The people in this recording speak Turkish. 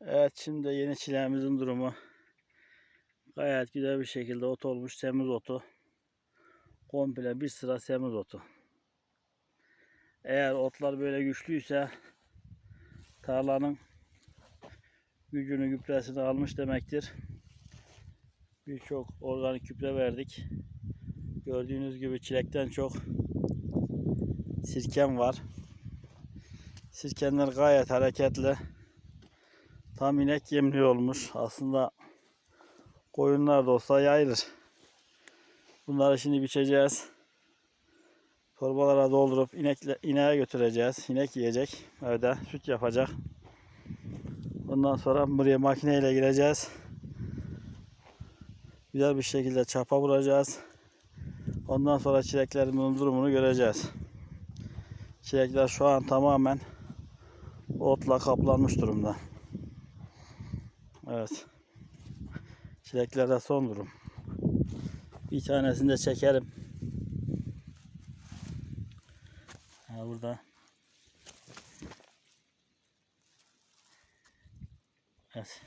Evet şimdi yeni çileğimizin durumu gayet güzel bir şekilde ot olmuş semiz otu. Komple bir sıra semiz otu. Eğer otlar böyle güçlüyse tarlanın gücünü gübresini almış demektir. Birçok organik gübre verdik. Gördüğünüz gibi çilekten çok sirkem var. Sirkenler gayet hareketli. Tam inek yemli olmuş. Aslında koyunlar da olsa yayılır. Bunları şimdi biçeceğiz. Torbalara doldurup inekle, ineğe götüreceğiz. İnek yiyecek. Evde süt yapacak. Ondan sonra buraya makineyle gireceğiz. Güzel bir şekilde çapa vuracağız. Ondan sonra çileklerimizin durumunu göreceğiz. Çilekler şu an tamamen otla kaplanmış durumda. Evet. Çileklerde son durum. Bir tanesini de çekerim. Ha burada. Evet.